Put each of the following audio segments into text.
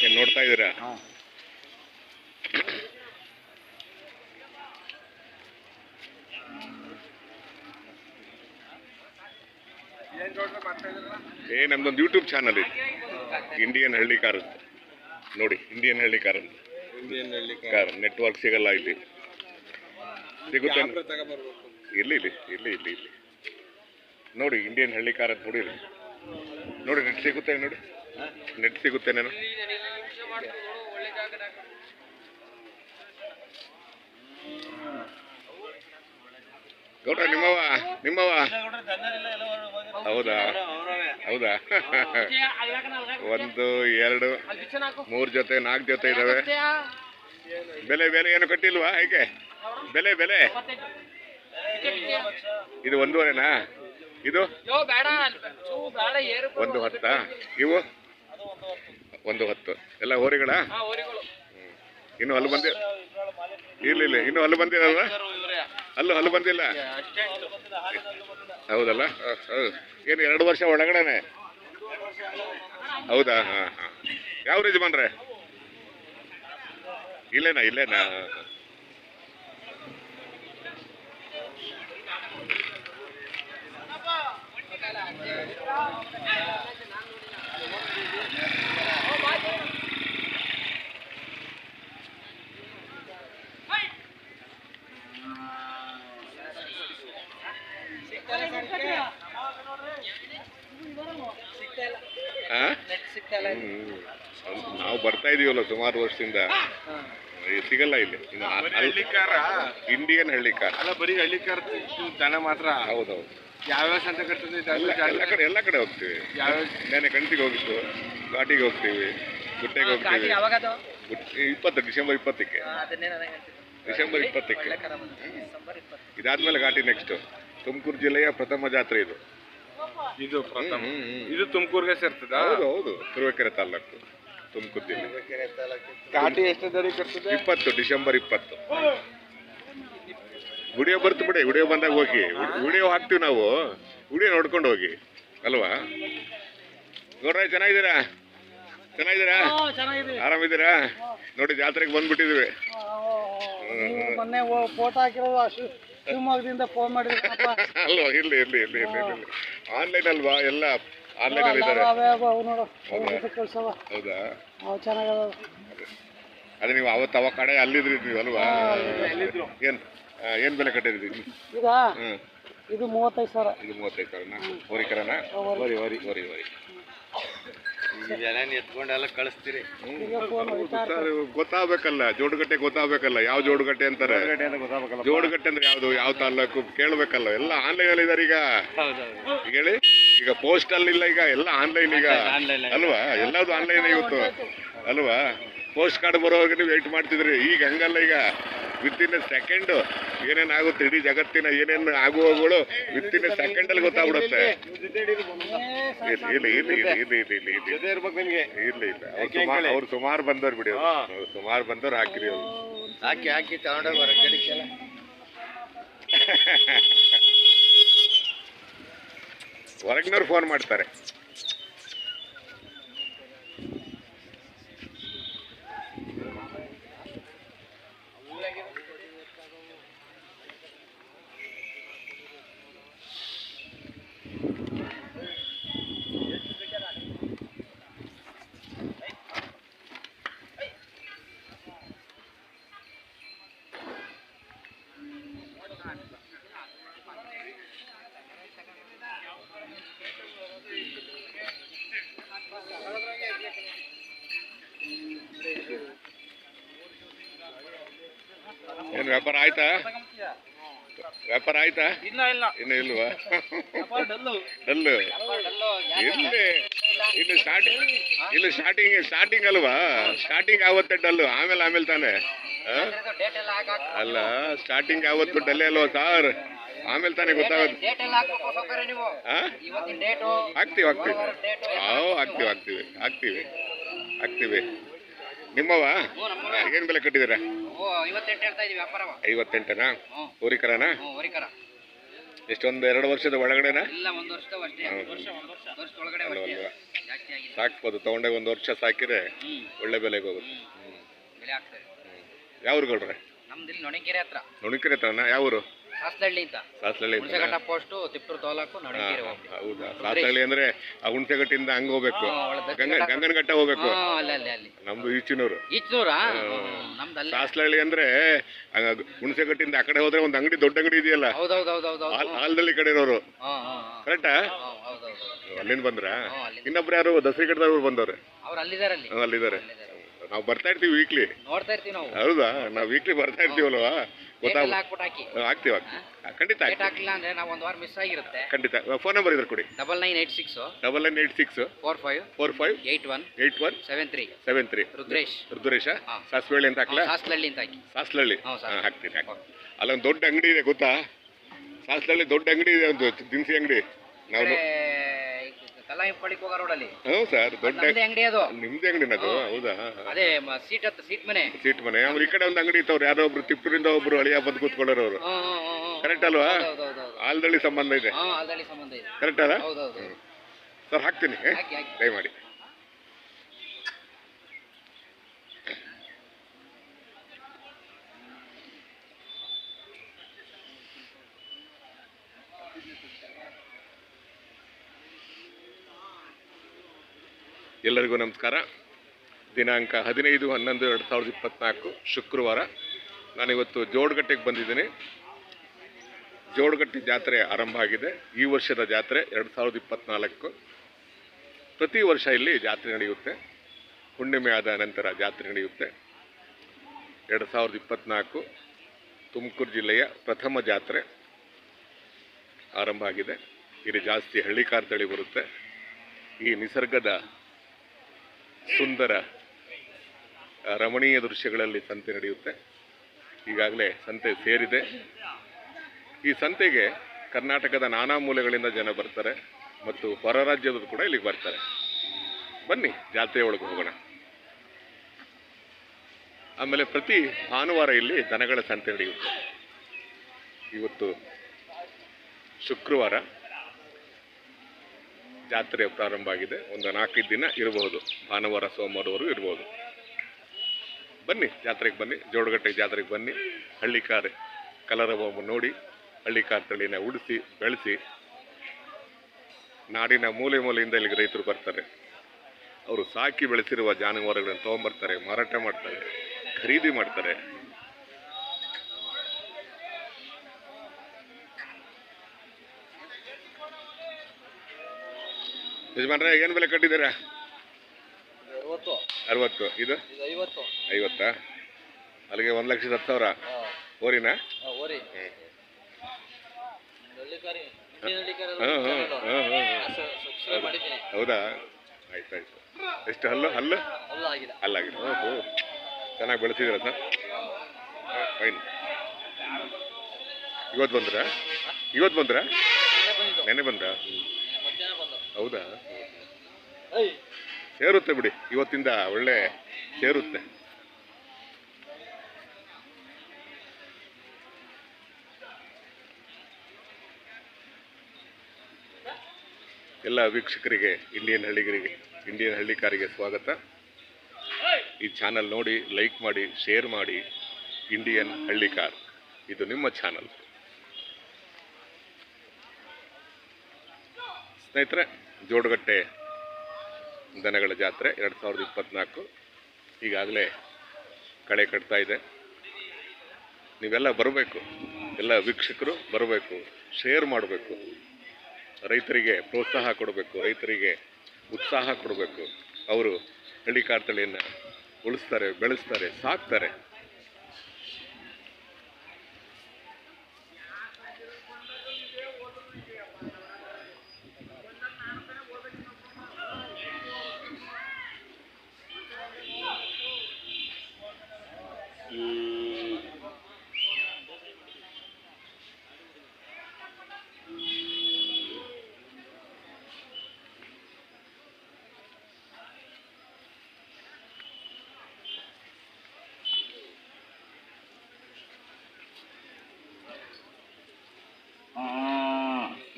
ಏನ್ ನೋಡ್ತಾ ಇದ್ದೀರಾ? ಏ ನಮ್ದೊಂದು ಯೂಟ್ಯೂಬ್ ಚಾನಲ್ ಇದೆ. ಇಂಡಿಯನ್ ಹಳ್ಳಿ ಕಾರ್ ನೋಡಿ ಇಂಡಿಯನ್ ಹಳ್ಳಿ ಕಾರ್ ಅಂತ ಕಾರ್ ನೆಟ್ವರ್ಕ್ ಸಿಗಲ್ಲ ಇಲ್ಲಿ ಸಿಗುತ್ತೆ ಇಲ್ಲಿ ಇಲ್ಲಿ ಇಲ್ಲಿ ಇಲ್ಲಿ ಇಲ್ಲಿ ನೋಡಿ ಇಂಡಿಯನ್ ಹಳ್ಳಿ ಕಾರ್ ಅಂತ ನೋಡಿರಿ ನೋಡಿ ನೆಟ್ ಸಿಗುತ್ತೆ ನೋಡಿ ನೆಟ್ ಸಿಗುತ್ತೆ ನಾನು ಗೌಡ ನಿಮ್ಮವ ನಿಮ್ಮವ ಹೌದಾ ಹೌದಾ? ಒಂದು ಎರಡು ಮೂರು ಜೊತೆ ನಾಲ್ಕು ಜೊತೆ ಇದಾವೆ. ಬೆಲೆ ಬೆಲೆ ಏನು ಕಟ್ಟಿಲ್ವಾ ಹೇಗೆ? ಬೆಲೆ ಬೆಲೆ. ಇದು ಒಂದೂವರೆನಾ? ಇದು? ಒಂದು ಹತ್ತಾ? ಇವು? ಒಂದು ಹತ್ತು. ಎಲ್ಲ ಹೋರಿಗಳ? ಇನ್ನು ಅಲ್ಲಿ ಬಂದಿ ಇಲ್ಲ ಇಲ್ಲ ಇನ್ನು ಅಲ್ಲಿ ಬಂದಿರಲ್ಲ ಅಲ್ಲೂ ಅಲ್ಲೂ ಬಂದಿಲ್ಲ? ಹೌದಲ್ಲ. ಏನು ಎರಡು ವರ್ಷ ಒಳಗಡೆನೆ? ಹೌದಾ? ಹಾಂ ಹಾಂ. ಯಾವ ಯಜಮಾನ್ರೆ? ಇಲ್ಲೇನಾ ಇಲ್ಲೇನಾ ಹಾ, ಹಾ. ಆ? ಹ್ಮ್. ಹೌದು, ಬರ್ತಾ ಇದೀವಲ್ಲ ಸುಮಾರು ವರ್ಷದಿಂದ. ಇದು ಸಿಗಲ್ಲ ಇಲ್ಲಿ. ಇನ್ನು ಆ- ಅಲ್ಲಿ- ಹಳ್ಳಿಕಾರ. ಇಂಡಿಯನ್ ಹಳ್ಳಿಕಾರ. ಅಲ್ಲ ಬರೀ ಹಳ್ಳಿಕಾರ ದನ ಮಾತ್ರ? ಹೌದೌದು. ಯಾವ್ಯಾವ ಯಾವ ಕಟ್ತದೆ ಎಲ್ಲ ಎಲ್ಲ ಕಡೆ ಎಲ್ಲ ಕಡೆ ಹೋಗ್ತೀವಿ. ಯಾವ್ಯಾವ ನೆನೆ ಕಣ್ತಿಗೆ ಹೋಗಿತ್ತು ಘಾಟಿಗೆ ಹೋಗ್ತೀವಿ. ಗುಟ್ಟೆಗೆ ಹೋಗ್ತೀವಿ. ಯಾವಾಗದು? ಇಪ್ಪತ್ತು ಡಿಸೆಂಬರ್ ಇಪ್ಪತ್ತಕ್ಕೆ. ಅದನ್ನೇ ನನಗೆ ಹೇಳ್ತಿದ್ದೆ ಡಿಸೆಂಬರ್ ಇಪ್ಪತ್ತಕ್ಕೆ. ಒಳ್ಳೆ ಕರ ಬಂದಿದೆ. ಡಿಸೆಂಬರ್ ಇಪ್ಪತ್ತು ಇದಾದ್ಮೇಲೆ ಘಾಟಿ ನೆಕ್ಸ್ಟ್ ತುಮಕೂರು ಜಿಲ್ಲೆಯ ಪ್ರಥಮ ಜಾತ್ರೆ ಇದು. ಇದು ಪ್ರಥಮ. ಹ್ಮ್, ಹ್ಮ್. ಇದು ತುಮಕೂರ್ಗೆ ಸೇರ್ತದೆ? ಹೌದು ಹೌದು. ತುರುವೇಕೆರೆ ತಾಲ್ಲೂಕು ತುಮಕೂರು ಜಿಲ್ಲೆ ಘಾಟಿ ಎಷ್ಟು ದರಿ ಕಟ್ತದೆ? ಇಪ್ಪತ್ತು ಡಿಸೆಂಬರ್ ಇಪ್ಪತ್ತು. ವಿಡಿಯೋ ಬರ್ತು ಬಿಡಿ ವಿಡಿಯೋ ಬಂದಾಗ ಹೋಗಿ. ವಿಡಿಯೋ ಹಾಕ್ತೀವಿ ನಾವು. ವಿಡಿಯೋ ನೋಡ್ಕೊಂಡು ಹೋಗಿ. ಅಲ್ವಾ? ನೋಡ್ರ ಚೆನ್ನಾಗಿದ್ದೀರಾ? ಚೆನ್ನಾಗಿದ್ದೀರಾ? ಚೆನ್ನಾಗಿದೆ. ಆರಾಮಿದ್ದೀರಾ? ನೋಡಿ ಜಾತ್ರೆಗೆ ಬಂದ್ಬಿಟ್ಟಿದ್ವಿ. ಮೊನ್ನೆ ಫೋಟೋ ಹಾಕಿರೋದು ಶಿವಮೊಗ್ಗದಿಂದ ಫೋನ್ ಮಾಡಿದ್ರಪ್ಪ ಅಲ್ವಾ? ಇರ್ಲಿ ಇರ್ಲಿ ಇರ್ಲಿ ಇರ್ಲಿ ಇರ್ಲಿ. ಆನ್ಲೈನ್ ಅಲ್ವಾ? ಎಲ್ಲ ಆನ್ಲೈನ್ ಇದ್ದಾರೆ ಹೌದಾ? ಅದೇ. ನೀವು ಅವತ್ತು ಅವ ಕಡೆ ಅಲ್ಲಿದ್ರಿ ನೀವು ಅಲ್ವಾ ಏನ್ ಏನು ಏನ್ ಬೆಲೆ ಕಟ್ಟಿದ್ರಿ? ಈಗ ಇದು ಮೂವತ್ತೈದು ಸಾವಿರ. ಇದು ಮೂವತ್ತೈದು ಸಾವಿರನ? ಹೋರಿಕರನ ಹೋರಿ. ಹೋರಿ ಹೋರಿ ಹೋರಿ ಎತ್ಕೊಂಡೆಲ್ಲ ಕಳಿಸ್ತೀರಿ. ಗೊತ್ತಾಗಬೇಕಲ್ಲ ಜೋಡುಗಟ್ಟೆ ಗೊತ್ತಾಗ್ಬೇಕಲ್ಲ ಯಾವ ಜೋಡುಗಟ್ಟೆ ಅಂತಾರೆ? ಜೋಡುಗಟ್ಟೆ ಅಂದ್ರೆ ಯಾವ್ದು ಯಾವ ತಾಲೂಕು ಕೇಳ್ಬೇಕಲ್ಲ ಎಲ್ಲ ಆನ್ಲೈನ್ ಅಲ್ಲಿ ಇದಾರೆ ಈಗ ಈಗ ಹೇಳಿ. ಈಗ ಪೋಸ್ಟ್ ಅಲ್ಲಿ ಇಲ್ಲ ಈಗ ಎಲ್ಲ ಆನ್ಲೈನ್ ಈಗ. ಅಲ್ವಾ? ಎಲ್ಲದು ಆನ್ಲೈನ್ ಇವತ್ತು. ಅಲ್ವಾ? ಪೋಸ್ಟ್ ಕಾರ್ಡ್ ಬರೋವಾಗ ನೀವು ವೆಯ್ಟ್ ಮಾಡ್ತಿದ್ರಿ. ಈಗ ಹಂಗಲ್ಲ ಈಗ. ವಿತ್ ಇನ್ ಸೆಕೆಂಡ್ ಏನೇನ್ ಆಗುತ್ತೆ ಇಡೀ ಜಗತ್ತಿನ ಏನೇನು ಆಗುವಗಳು ವಿತ್ ಇನ್ ಸೆಕೆಂಡ್ ಅಲ್ಲಿ ಗೊತ್ತಾಗ್ಬಿಡುತ್ತೆ. ಇಲ್ಲ ಇಲ್ಲ ಇಲ್ಲ ಅವ್ರು ಸುಮಾರು ಬಂದವ್ರು ಬಿಡಿ ಅವ್ರು. ಸುಮಾರು ಬಂದವ್ರು ಹಾಕಿರಿ ಅವ್ರು. ಹಾಕಿ ಹಾಕಿ ತಗೊಂಡೋಗಿ ಹೊರಗಡೆಗೆಲ್ಲ ಹೊರಗಿನವ್ರು ಫೋನ್ ಮಾಡ್ತಾರೆ Thank you. ಏನು ವ್ಯಾಪಾರ ಆಯ್ತಾ? ವ್ಯಾಪಾರ ಆಯ್ತಾ? ಇಲ್ಲ ಇಲ್ಲ. ಇನ್ನು ಇಲ್ವಾ? ಡಲ್ಲು. ಇಲ್ಲಿ ಇಲ್ಲಿ ಸ್ಟಾರ್ಟಿಂಗ್ ಇಲ್ಲಿ ಸ್ಟಾರ್ಟಿಂಗ್ ಸ್ಟಾರ್ಟಿಂಗ್ ಅಲ್ವಾ? ಸ್ಟಾರ್ಟಿಂಗ್ ಆವತ್ತೆ ಡಲ್ಲು? ಆಮೇಲೆ ಆಮೇಲೆ ತಾನೆ? ಅಲ್ಲ ಸ್ಟಾರ್ಟಿಂಗ್ ಆವತ್ತು ಡಲ್ಲೇ ಅಲ್ವಾ ಸಾರ್ ಆಮೇಲೆ ತಾನೇ ಗೊತ್ತಾಗುತ್ತೆ ನೀವು. ಹಾಕ್ತೀವಿ ಹಾಕ್ತೀವಿ. ಹಾವು ಹಾಕ್ತೀವಿ. ಹಾಕ್ತೀವಿ ಹಾಕ್ತೀವಿ ಹಾಕ್ತೀವಿ ನಿಮ್ಮವ ಏನು ಬೆಲೆ ಕಟ್ಟಿದ್ದೀರಾ? ವ್ಯಾಪಾರವ. ಐವತ್ತೆಂಟನಾ? ಊರಿಕರನಾ? ಎಷ್ಟೊಂದು ಎರಡು ವರ್ಷದ ಒಳಗಡೆನಾ. ಸಾಕ್ಬೋದು ತಗೊಂಡಾಗ ಒಂದು ವರ್ಷ ಸಾಕಿದ್ರೆ ಒಳ್ಳೆ ಬೆಲೆಗೆ ಹೋಗುತ್ತೆ. ಯಾವ ಊರುಗಳ್ರೆ ನಮ್ದು ಇಲ್ಲಿ ನೊಣಕೆರೆ ಹತ್ರ. ನುಣಿಕೆರೆ ಹತ್ರನಾ? ಯಾವ ಊರು? ಹಾಸ್ಲಹಳ್ಳಿ ಅಂತ. ಸಾಸ್ಲಳ್ಳಿ ಹುಣಸೆಘಟ್ಟ ಪೋಸ್ಟು ತಿಪ್ಪೂರು ತಾಲೂಕು ಹಾ, ನೊಣಕೆರೆ ಹೌದಾ? ಸಾಸ್ಲಳ್ಳಿ ಅಂದ್ರೆ ಆ ಹುಣಸೆಘಟ್ಟಿಂದ ಹಂಗ ಹೋಗ್ಬೇಕು. ಗಂಗ ಘಟ್ಟ. ಗಂಗನಘಟ್ಟ ಹೋಗ್ಬೇಕು. ಹಾ ಅಲ್ಲಿ ಅಲ್ಲಿ ಅಲ್ಲಿ. ನಮ್ದು ಈಚಿನೂರು. ಈಚನೂರ? ನಮ್ದು ಅಲ್ಲಿ. ಅಂದ್ರೆ ಆ ಹುಣಸೆಘಟ್ಟಿಂದ ಆ ಕಡೆ ಹೋದ್ರೆ ಒಂದು ಅಂಗಡಿ ದೊಡ್ಡ ಅಂಗಡಿ ಇದೆಯಲ್ಲ? ಹಾಲ್ದಲ್ಲಿ ಕಡೆ ಇರೋರು ಕರೆಕ್ಟ್ ಹಾ ಕರೆಕ್ಟಾ? ಹಾ ಹೌದೌದು ಅಲ್ಲಿಂದ ಬಂದ್ರ? ಅಲ್ಲಿಂದ. ಇನ್ನೊಬ್ರು ಯಾರು? ಬಂದವ್ರೆ? ಅವ್ರು ಅಲ್ಲಿದ್ದಾರೆ ಅಲ್ಲಿ ಹ್ಮ್, ಅಲ್ಲಿದ್ದಾರೆ. ನಾವು ಬರ್ತಾ ಇರ್ತೀವಿ ವೀಕ್ಲಿ ನೋಡ್ತಾ ಇರ್ತೀವಿ ನಾವು. ಹೌದಾ? ನಾವು ವೀಕ್ಲಿ ಬರ್ತಾ ಇರ್ತೀವಲ್ವಾ? ಗೊತ್ತಾಗ ಹಾಕ್ಬಿಟ್ಟು ಹಾಕಿ. ಆಗ್ತೀವಿ ಖಂಡಿತ ಡೇಟ್ ಹಾಕಿಲ್ಲ ಅಂದ್ರೆ ನಾವು ಒಂದ್ ವಾರ ಮಿಸ್ ಆಗಿರುತ್ತೆ. ಖಂಡಿತ. ಫೋನ್ ನಂಬರ್ ಇದ್ರೆ ಕೊಡಿ. Double nine eight six double nine eight six four five four five eight one eight one seven three seven three Rudresh Rudresha Saswalli Sasveli ಅಂತ ಹಾಕ್ಲಾ? ಸಾಸ್ಲಳ್ಳಿ ಅಂತ ಹಾಕಿ. ಸಾಸ್ಲಳ್ಳಿ ಹಾಕ್ತೀನಿ ಅಲ್ಲೊಂದು ದೊಡ್ಡ ಅಂಗಡಿ ಇದೆ ಗೊತ್ತಾ? ಸಾಸ್ಲಳ್ಳಿ ದೊಡ್ಡ ಅಂಗಡಿ ಇದೆ ಒಂದು ದಿನಸಿ ಅಂಗಡಿ. ನಾವು ಕಲಾಯಿಪಳಿಗೆ ಹೋಗೋ ರೋಡಲ್ಲಿ ಹ್ಞೂ ಸರ್ ದೊಡ್ಡ ನಮ್ದೇ ಅಂಗಡಿ ಅದು. ನಿಮ್ದೇ ಅಂಗಡಿನದು ಹೌದಾ? ಅದೇ ಸೀಟ್ ಹತ್ತು ಸೀಟ್ ಮನೆ. ಸೀಟ್ ಮನೆ ಆಮೇಲೆ ಈ ಕಡೆ ಒಂದು ಅಂಗಡಿ ಇತ್ತವ್ರು ಯಾರೋ ಒಬ್ರು ತಿಪ್ಪೂರಿಂದ ಒಬ್ರು ಅಳಿಯ ಬಂದು ಕೂತ್ಕೊಳ್ಳೋರು ಅವರು. ಹ್ಞೂ ಹ್ಞೂ ಹ್ಞೂ ಹ್ಞೂ. ಕರೆಕ್ಟ್ ಅಲ್ವಾ? ಹೌದೌದು ಆಲ್ದಳ್ಳಿ ಸಂಬಂಧ ಇದೆ. ಹಾಂ ಅಲ್ದಳ್ಳಿ ಸಂಬಂಧ ಇದೆ. ಕರೆಕ್ಟ್ ಅಲ್ಲ? ಹೌದೌದು ಸರ್ ಹಾಕ್ತೀನಿ ಹಾಕಿ ಹಾಕಿ. ದಯಮಾಡಿ. ಎಲ್ಲರಿಗೂ ನಮಸ್ಕಾರ. ದಿನಾಂಕ ಹದಿನೈದು, ಹನ್ನೊಂದು, ಎರಡು ಸಾವಿರದ ಇಪ್ಪತ್ತ್ನಾಲ್ಕು ಶುಕ್ರವಾರ. ನಾನಿವತ್ತು ಜೋಡಗಟ್ಟೆಗೆ ಬಂದಿದ್ದೀನಿ. ಜೋಡಗಟ್ಟೆ ಜಾತ್ರೆ ಆರಂಭ ಆಗಿದೆ. ಈ ವರ್ಷದ ಜಾತ್ರೆ ಎರಡು ಸಾವಿರದ ಇಪ್ಪತ್ತ್ನಾಲ್ಕು ಪ್ರತಿ ವರ್ಷ ಇಲ್ಲಿ ಜಾತ್ರೆ ನಡೆಯುತ್ತೆ. ಹುಣ್ಣಿಮೆ ಆದ ನಂತರ ಜಾತ್ರೆ ನಡೆಯುತ್ತೆ. ಎರಡು ಸಾವಿರದ ಇಪ್ಪತ್ನಾಲ್ಕು ತುಮಕೂರು ಜಿಲ್ಲೆಯ ಪ್ರಥಮ ಜಾತ್ರೆ ಆರಂಭ ಆಗಿದೆ. ಇಲ್ಲಿ ಜಾಸ್ತಿ ಹಳ್ಳಿಕಾರ್ ತಳಿ ಬರುತ್ತೆ. ಈ ನಿಸರ್ಗದ ಸುಂದರ ರಮಣೀಯ ದೃಶ್ಯಗಳಲ್ಲಿ ಸಂತೆ ನಡೆಯುತ್ತೆ. ಈಗಾಗಲೇ ಸಂತೆ ಸೇರಿದೆ. ಈ ಸಂತೆಗೆ ಕರ್ನಾಟಕದ ನಾನಾ ಮೂಲೆಗಳಿಂದ ಜನ ಬರ್ತಾರೆ ಮತ್ತು ಹೊರ ರಾಜ್ಯದವರು ಕೂಡ ಇಲ್ಲಿಗೆ ಬರ್ತಾರೆ. ಬನ್ನಿ, ಜಾತ್ರೆ ಒಳಗೆ ಹೋಗೋಣ. ಆಮೇಲೆ ಪ್ರತಿ ಭಾನುವಾರ ಇಲ್ಲಿ ದನಗಳ ಸಂತೆ ನಡೆಯುತ್ತೆ. ಇವತ್ತು ಶುಕ್ರವಾರ ಜಾತ್ರೆ ಪ್ರಾರಂಭ ಆಗಿದೆ. ಒಂದು ನಾಲ್ಕೈದು ದಿನ ಇರಬಹುದು. ಭಾನುವಾರ, ಸೋಮವಾರವರೆಗೂ ಇರಬಹುದು. ಬನ್ನಿ, ಜಾತ್ರೆಗೆ ಬನ್ನಿ. ಜೋಡಗಟ್ಟೆ ಜಾತ್ರೆಗೆ ಬನ್ನಿ. ಹಳ್ಳಿಕಾರ್ ಕಲರವವನ್ನು ನೋಡಿ ಹಳ್ಳಿಕಾರ್ ತಳಿನ ಉಡಿಸಿ, ಬೆಳೆಸಿ. ನಾಡಿನ ಮೂಲೆ ಮೂಲೆಯಿಂದ ಇಲ್ಲಿಗೆ ರೈತರು ಬರ್ತಾರೆ. ಅವರು ಸಾಕಿ ಬೆಳೆಸಿರುವ ಜಾನುವಾರುಗಳನ್ನು ತೊಗೊಂಬರ್ತಾರೆ, ಮಾರಾಟ ಮಾಡ್ತಾರೆ, ಖರೀದಿ ಮಾಡ್ತಾರೆ. ಯಜಮಾನ್ರೆ ಏನು ಬೆಲೆ ಕಟ್ಟಿದ್ದೀರಾ? ಅರವತ್ತು. ಇದು? ಐವತ್ತು. ಅಲ್ಲಿಗೆ ಒಂದು ಲಕ್ಷದ ಹತ್ತು ಸಾವಿರ? ಓರಿನಾ ಹೌದಾ? ಆಯ್ತು ಆಯ್ತು. ಎಷ್ಟು ಹಲ್ಲು? ಹಲ್ಲು? ಹಲ್ಲಾಗಿದೆ. ಅಲ್ಲಾಗಿದೆ ಓಹೋ. ಚೆನ್ನಾಗಿ ಬೆಳೆಸಿದಿರ ಸರ್? ಫೈನ್ ಇವತ್ತು ಬಂದ್ರ? ಇವತ್ತು ಬಂದ್ರ? ನೆನೆ ಬಂದ್ರಾ? ಹೌದಾ? ಸೇರುತ್ತೆ ಬಿಡಿ ಇವತ್ತಿಂದ ಒಳ್ಳೆ ಸೇರುತ್ತೆ. ಎಲ್ಲ ವೀಕ್ಷಕರಿಗೆ ಇಂಡಿಯನ್ ಹಳ್ಳಿಗರಿಗೆ ಇಂಡಿಯನ್ ಹಳ್ಳಿಕಾರಿಗೆ ಸ್ವಾಗತ. ಈ ಚಾನಲ್ ನೋಡಿ ಲೈಕ್ ಮಾಡಿ ಶೇರ್ ಮಾಡಿ ಇಂಡಿಯನ್ ಹಳ್ಳಿಕಾರ್. ಇದು ನಿಮ್ಮ ಚಾನಲ್ ಸ್ನೇಹಿತರೆ ಜೋಡಗಟ್ಟೆ ದನಗಳ ಜಾತ್ರೆ ಎರಡು ಸಾವಿರದ ಇಪ್ಪತ್ತ್ನಾಲ್ಕು ಈಗಾಗಲೇ ಕಳೆ ಕಟ್ತಾ ಇದೆ. ನೀವೆಲ್ಲ ಬರಬೇಕು. ಎಲ್ಲ ವೀಕ್ಷಕರು ಬರಬೇಕು. ಶೇರ್ ಮಾಡಬೇಕು. ರೈತರಿಗೆ ಪ್ರೋತ್ಸಾಹ ಕೊಡಬೇಕು. ರೈತರಿಗೆ ಉತ್ಸಾಹ ಕೊಡಬೇಕು. ಅವರು ಹಳ್ಳಿ ಕಾರ್ತಳಿಯನ್ನು ಉಳಿಸ್ತಾರೆ, ಬೆಳೆಸ್ತಾರೆ, ಸಾಕ್ತಾರೆ.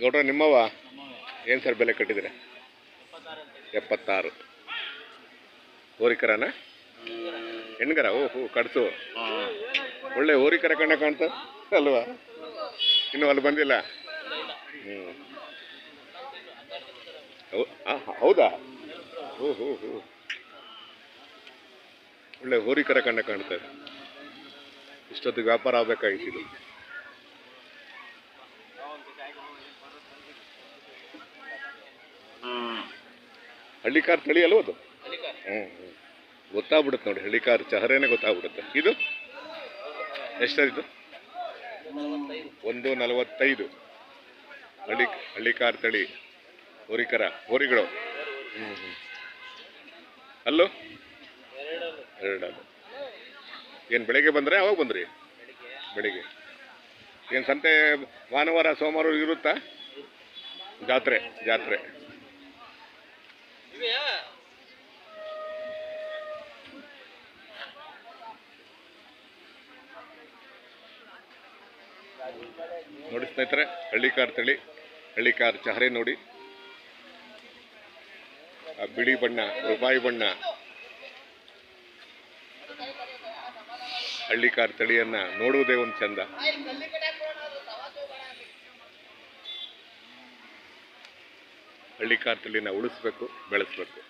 ಗೌಡ್ರ ನಿಮ್ಮವ ಏನು ಸರ್ ಬೆಲೆ ಕಟ್ಟಿದ್ರೆ ಎಪ್ಪತ್ತಾರು. ಹೋರಿಕರನ? ಹೆಣ್ಗರ? ಓ ಹೋ ಕಡ್ಸು. ಒಳ್ಳೆ ಹೋರಿಕರ ಕಣ್ಣ ಕಾಣ್ತ ಅಲ್ವಾ? ಇನ್ನು ಅಲ್ಲಿ ಬಂದಿಲ್ಲ? ಹ್ಞೂ ಹೌದಾ? ಓ ಹೋ. ಒಳ್ಳೆ ಹೋರಿಕರ ಕಣ್ಣ ಕಾಣ್ತದೆ ಇಷ್ಟೊತ್ತಿಗೆ ವ್ಯಾಪಾರ ಆಗ್ಬೇಕಾಗಿತ್ತು. ಹಳ್ಳಿಕಾರ್ ತಳಿ ಅಲ್ವ ಅದು ಹ್ಞೂ ಹ್ಞೂ ಗೊತ್ತಾಗ್ಬಿಡುತ್ತೆ ನೋಡಿ ಹಳ್ಳಿಕಾರ್ ಚಹರೇನೆ ಗೊತ್ತಾಗ್ಬಿಡುತ್ತೆ. ಇದು? ಎಷ್ಟಾಯ್ತು ಒಂದು ನಲವತ್ತೈದು. ಹಳ್ಳಿ ಹಳ್ಳಿಕಾರ್ ತಳಿ ಹೋರಿಕರ ಹೋರಿಗಳು. ಹ್ಞೂ ಹ್ಞೂ ಅಲ್ಲೋ? ಎರಡು ಏನು ಬೆಳಿಗ್ಗೆ ಬಂದರೆ? ಅವಾಗ ಬಂದ್ರಿ? ಬೆಳಿಗ್ಗೆ. ಏನು ಸಂತೆ ಭಾನುವಾರ ಸೋಮವಾರ ಇರುತ್ತಾ? ಜಾತ್ರೆ ಜಾತ್ರೆ. ನೋಡಿ ಸ್ನೇಹಿತರೆ, ಹಳ್ಳಿ ಕಾರ್ ತಳಿ, ಹಳ್ಳಿ ಕಾರ್ ಚಹರೆ ನೋಡಿ. ಆ ಬಿಳಿ ಬಣ್ಣ ರೂಪಾಯಿ ಬಣ್ಣ. ಹಳ್ಳಿ ಕಾರ್ ತಳಿಯನ್ನ ನೋಡುವುದೇ ಒಂದು ಚಂದ. ಹಳ್ಳಿಕಾರ್ ಕಾರ್ತಲಿನ ಉಳಿಸ್ಬೇಕು ಬೆಳೆಸ್ಬೇಕು.